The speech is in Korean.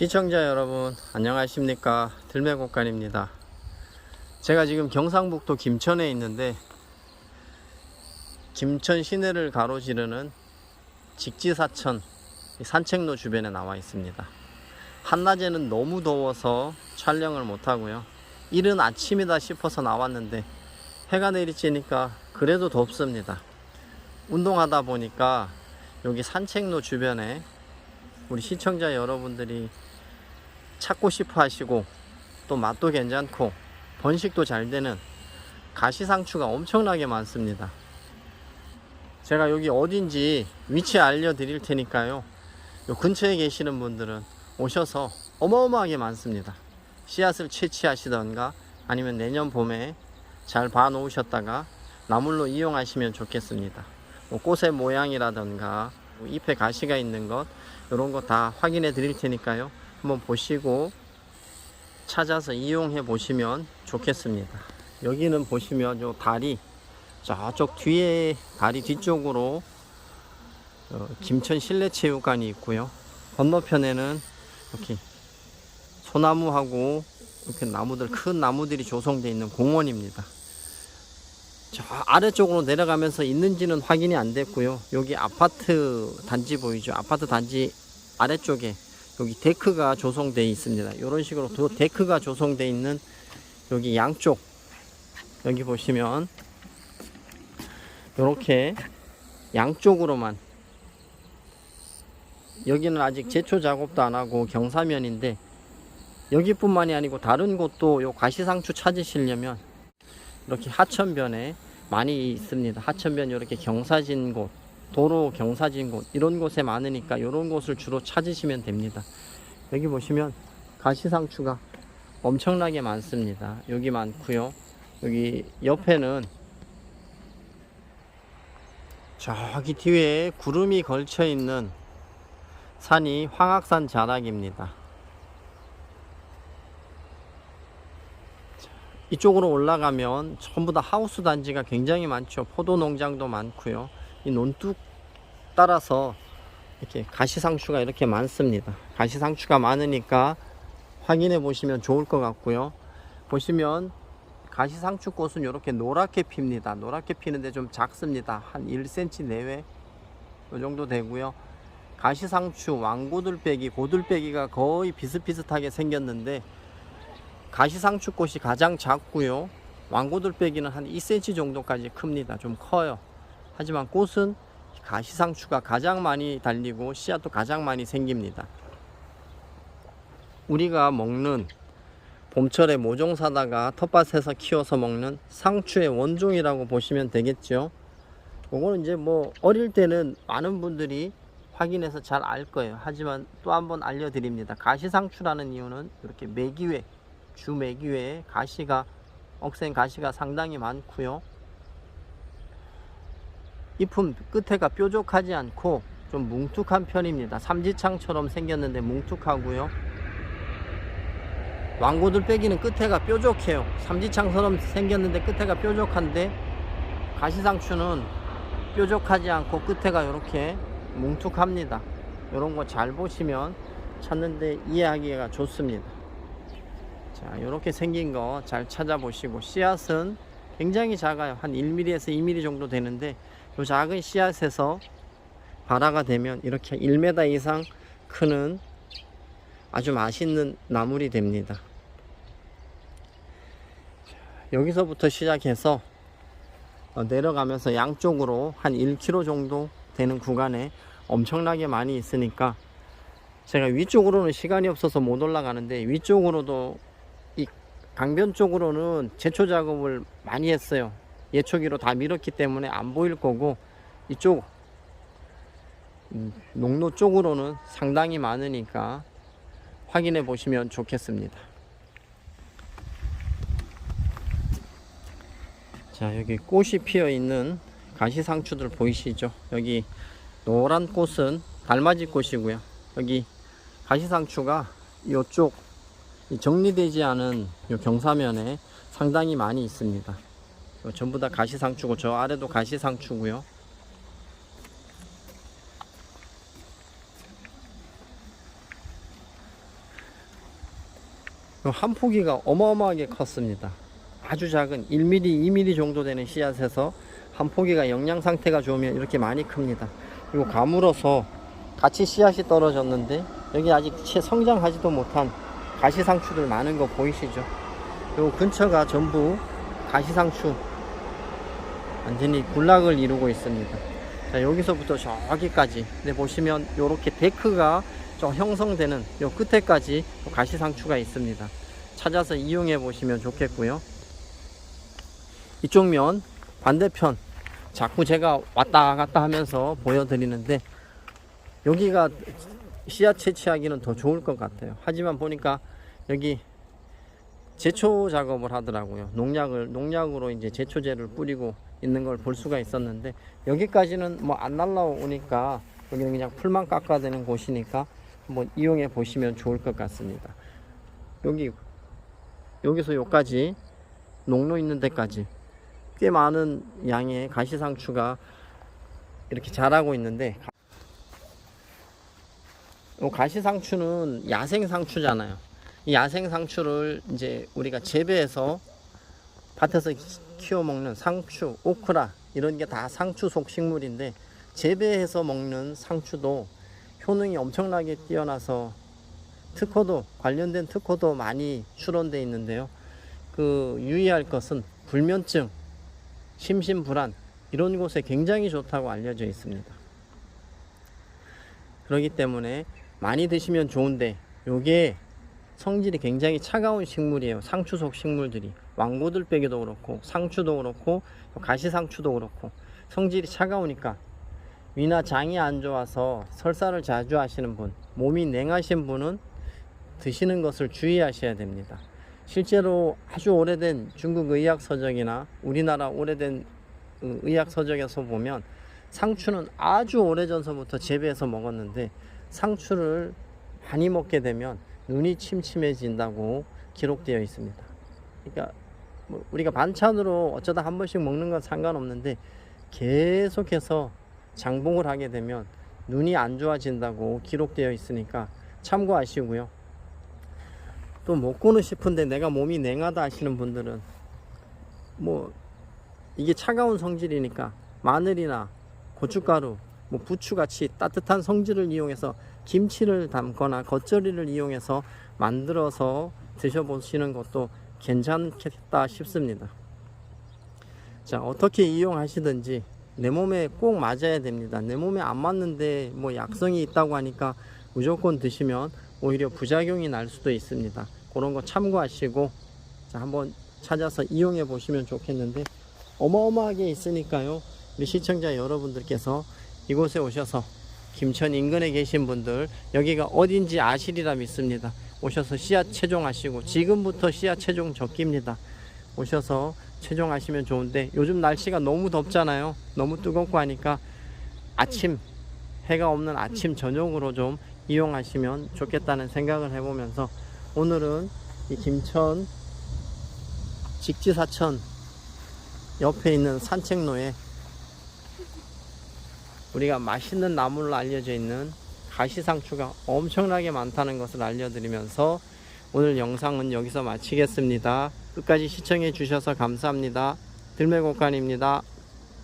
시청자 여러분 안녕하십니까? 들매곡간입니다. 제가 지금 경상북도 김천에 있는데 김천 시내를 가로지르는 직지사천 이 산책로 주변에 나와 있습니다. 한낮에는 너무 더워서 촬영을 못하고요. 이른 아침이다 싶어서 나왔는데 해가 내리쬐니까 그래도 덥습니다. 운동하다 보니까 여기 산책로 주변에 우리 시청자 여러분들이 찾고 싶어 하시고 또 맛도 괜찮고 번식도 잘 되는 가시상추가 엄청나게 많습니다. 제가 여기 어딘지 위치 알려드릴 테니까요. 요 근처에 계시는 분들은 오셔서 어마어마하게 많습니다. 씨앗을 채취하시던가 아니면 내년 봄에 잘 봐놓으셨다가 나물로 이용하시면 좋겠습니다. 뭐 꽃의 모양이라던가 뭐 잎에 가시가 있는 것 이런 거 다 확인해 드릴 테니까요. 한번 보시고 찾아서 이용해 보시면 좋겠습니다. 여기는 보시면 요 다리 저쪽 뒤에 다리 뒤쪽으로 어, 김천 실내체육관이 있고요. 건너편에는 이렇게 소나무하고 이렇게 나무들 큰 나무들이 조성되어 있는 공원입니다. 저 아래쪽으로 내려가면서 있는지는 확인이 안 됐고요. 여기 아파트 단지 보이죠? 아파트 단지 아래쪽에 여기 데크가 조성되어 있습니다. 이런 식으로 두 데크가 조성되어 있는 여기 양쪽 여기 보시면 이렇게 양쪽으로만 여기는 아직 제초 작업도 안 하고 경사면인데 여기뿐만이 아니고 다른 곳도 요 가시상추 찾으시려면 이렇게 하천변에 많이 있습니다. 하천변 이렇게 경사진 곳, 도로 경사진 곳 이런 곳에 많으니까 이런 곳을 주로 찾으시면 됩니다. 여기 보시면 가시상추가 엄청나게 많습니다. 여기 많고요. 여기 옆에는 저기 뒤에 구름이 걸쳐 있는 산이 황악산 자락입니다. 이쪽으로 올라가면 전부 다 하우스 단지가 굉장히 많죠. 포도 농장도 많고요. 이 논둑 따라서 이렇게 가시상추가 이렇게 많습니다. 가시상추가 많으니까 확인해 보시면 좋을 것 같고요. 보시면 가시상추 꽃은 이렇게 노랗게 핍니다. 노랗게 피는데 좀 작습니다. 한 1cm 내외 이 정도 되고요. 가시상추 왕고들빼기, 고들빼기가 거의 비슷비슷하게 생겼는데 가시상추 꽃이 가장 작고요. 왕고들빼기는 한 2cm 정도까지 큽니다. 좀 커요. 하지만 꽃은 가시상추가 가장 많이 달리고 씨앗도 가장 많이 생깁니다. 우리가 먹는 봄철에 모종 사다가 텃밭에서 키워서 먹는 상추의 원종이라고 보시면 되겠죠. 이거는 이제 뭐 어릴 때는 많은 분들이 확인해서 잘 알 거예요. 하지만 또 한번 알려드립니다. 가시상추라는 이유는 이렇게 매기회, 주 매기회에 가시가 억센 가시가 상당히 많고요. 잎은 끝에가 뾰족하지 않고 좀 뭉툭한 편입니다. 삼지창처럼 생겼는데 뭉툭하고요. 왕고들 빼기는 끝에가 뾰족해요. 삼지창처럼 생겼는데 끝에가 뾰족한데 가시상추는 뾰족하지 않고 끝에가 이렇게 뭉툭합니다. 이런 거 잘 보시면 찾는데 이해하기가 좋습니다. 자, 이렇게 생긴 거 잘 찾아보시고 씨앗은 굉장히 작아요. 한 1mm에서 2mm 정도 되는데 이 작은 씨앗에서 발화가 되면 이렇게 1m 이상 크는 아주 맛있는 나물이 됩니다. 여기서부터 시작해서 어, 내려가면서 양쪽으로 한 1km 정도 되는 구간에 엄청나게 많이 있으니까 제가 위쪽으로는 시간이 없어서 못 올라가는데 위쪽으로도 이 강변 쪽으로는 제초 작업을 많이 했어요. 예초기로 다 밀었기 때문에 안 보일 거고 이쪽 음, 농로 쪽으로는 상당히 많으니까 확인해 보시면 좋겠습니다. 자 여기 꽃이 피어 있는 가시상추들 보이시죠? 여기 노란 꽃은 달맞이 꽃이고요. 여기 가시상추가 이쪽 정리되지 않은 이 경사면에 상당히 많이 있습니다. 요 전부 다 가시상추고 저 아래도 가시상추고요. 요한 포기가 어마어마하게 컸습니다. 아주 작은 1mm, 2mm 정도 되는 씨앗에서 한 포기가 영양 상태가 좋으면 이렇게 많이 큽니다. 이거 가물어서 같이 씨앗이 떨어졌는데 여기 아직 채 성장하지도 못한 가시상추들 많은 거 보이시죠? 요 근처가 전부 가시상추 완전히 군락을 이루고 있습니다. 자, 여기서부터 저기까지. 근데 보시면 요렇게 데크가 좀 형성되는 요 끝에까지 또 가시상추가 있습니다. 찾아서 이용해 보시면 좋겠고요. 이쪽 면 반대편 자꾸 제가 왔다 갔다 하면서 보여드리는데 여기가 씨앗 채취하기는 더 좋을 것 같아요. 하지만 보니까 여기 제초 작업을 하더라고요. 농약을 농약으로 이제 제초제를 뿌리고 있는 걸 볼 수가 있었는데 여기까지는 뭐 안 날라오니까 여기는 그냥 풀만 깎아대는 곳이니까 한번 이용해 보시면 좋을 것 같습니다. 여기 여기서 여기까지 농로 있는 데까지 꽤 많은 양의 가시상추가 이렇게 자라고 있는데 이 가시상추는 야생 상추잖아요. 이 야생 상추를 이제 우리가 재배해서 밭에서 키워 먹는 상추, 오크라 이런 게 다 상추 속 식물인데 재배해서 먹는 상추도 효능이 엄청나게 뛰어나서 특허도 관련된 특허도 많이 출원돼 있는데요. 그 유의할 것은 불면증, 심신 불안 이런 곳에 굉장히 좋다고 알려져 있습니다. 그렇기 때문에 많이 드시면 좋은데 요게 성질이 굉장히 차가운 식물이에요. 상추 속 식물들이 왕고들 빼기도 그렇고 상추도 그렇고 가시상추도 그렇고 성질이 차가우니까 위나 장이 안 좋아서 설사를 자주 하시는 분, 몸이 냉하신 분은 드시는 것을 주의하셔야 됩니다. 실제로 아주 오래된 중국 의학 서적이나 우리나라 오래된 그 의학 서적에서 보면 상추는 아주 오래전서부터 재배해서 먹었는데 상추를 많이 먹게 되면 눈이 침침해진다고 기록되어 있습니다. 그러니까 뭐 우리가 반찬으로 어쩌다 한 번씩 먹는 건 상관없는데 계속해서 장복을 하게 되면 눈이 안 좋아진다고 기록되어 있으니까 참고하시고요. 또 먹고는 싶은데 내가 몸이 냉하다 하시는 분들은 뭐 이게 차가운 성질이니까 마늘이나 고춧가루, 뭐 부추 같이 따뜻한 성질을 이용해서 김치를 담거나 겉절이를 이용해서 만들어서 드셔보시는 것도 괜찮겠다 싶습니다. 자, 어떻게 이용하시든지 내 몸에 꼭 맞아야 됩니다. 내 몸에 안 맞는데 뭐 약성이 있다고 하니까 무조건 드시면 오히려 부작용이 날 수도 있습니다. 그런 거 참고하시고 자, 한번 찾아서 이용해 보시면 좋겠는데 어마어마하게 있으니까요. 우리 시청자 여러분들께서 이곳에 오셔서 김천 인근에 계신 분들 여기가 어딘지 아시리라 믿습니다. 오셔서 씨앗 채종하시고 지금부터 씨앗 채종 적기입니다. 오셔서 채종하시면 좋은데 요즘 날씨가 너무 덥잖아요. 너무 뜨겁고 하니까 아침 해가 없는 아침 저녁으로 좀 이용하시면 좋겠다는 생각을 해보면서 오늘은 이 김천 직지사천 옆에 있는 산책로에 우리가 맛있는 나물로 알려져 있는 가시상추가 엄청나게 많다는 것을 알려드리면서 오늘 영상은 여기서 마치겠습니다. 끝까지 시청해 주셔서 감사합니다. 들매곡간입니다.